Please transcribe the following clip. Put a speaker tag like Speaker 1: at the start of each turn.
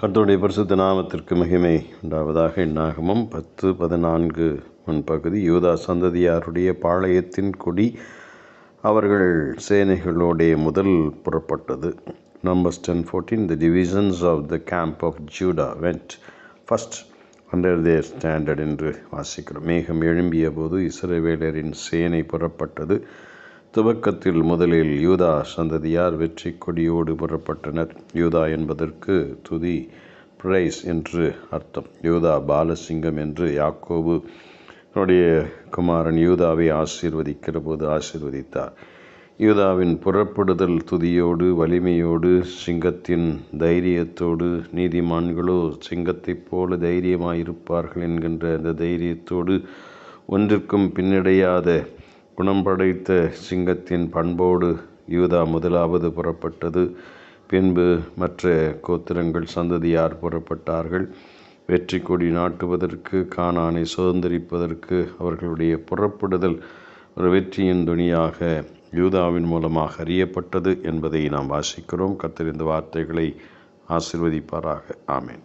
Speaker 1: கர்த்தருடைய பரிசுத்த நாமத்திற்கு மகிமை உண்டாவதாக. இந்நாகமம் பத்து பதினான்கு முன்பகுதி யூதா சந்ததியாருடைய பாளையத்தின் கொடி அவர்கள் சேனைகளோடைய முதல் புறப்பட்டது. Numbers ten fourteen the divisions of the camp of Judah went first under their standard என்று வாசிக்கிறோம். மேகம் எழும்பிய போது இஸ்ரவேலரின் சேனை புறப்பட்டது. துவக்கத்தில் முதலில் யூதா சந்ததியார் வெற்றி கொடியோடு புறப்பட்டனர். யூதா என்பதற்கு துதி பிரைஸ் என்று அர்த்தம். யூதா பாலசிங்கம் என்று யாக்கோபு தன்னுடைய குமாரன் யூதாவை ஆசீர்வதிக்கிற போது ஆசீர்வதித்தார். யூதாவின் புறப்படுதல் துதியோடு வலிமையோடு சிங்கத்தின் தைரியத்தோடு நீதிமான்களோ சிங்கத்தைப் போல தைரியமாயிருப்பார்கள் என்கின்ற அந்த தைரியத்தோடு ஒன்றிற்கும் பின்னடையாத குணம் படைத்த சிங்கத்தின் பண்போடு யூதா முதலாவது புறப்பட்டது. பின்பு மற்ற கோத்திரங்கள் சந்ததியார் புறப்பட்டார்கள். வெற்றி கொடி நாட்டுவதற்கு காணானை சுதந்திரிப்பதற்கு அவர்களுடைய புறப்படுதல் ஒரு வெற்றியின் துணியாக யூதாவின் மூலமாக அறியப்பட்டது என்பதை நாம் வாசிக்கிறோம். கத்தறிந்த வார்த்தைகளை ஆசிர்வதிப்பாராக. ஆமேன்.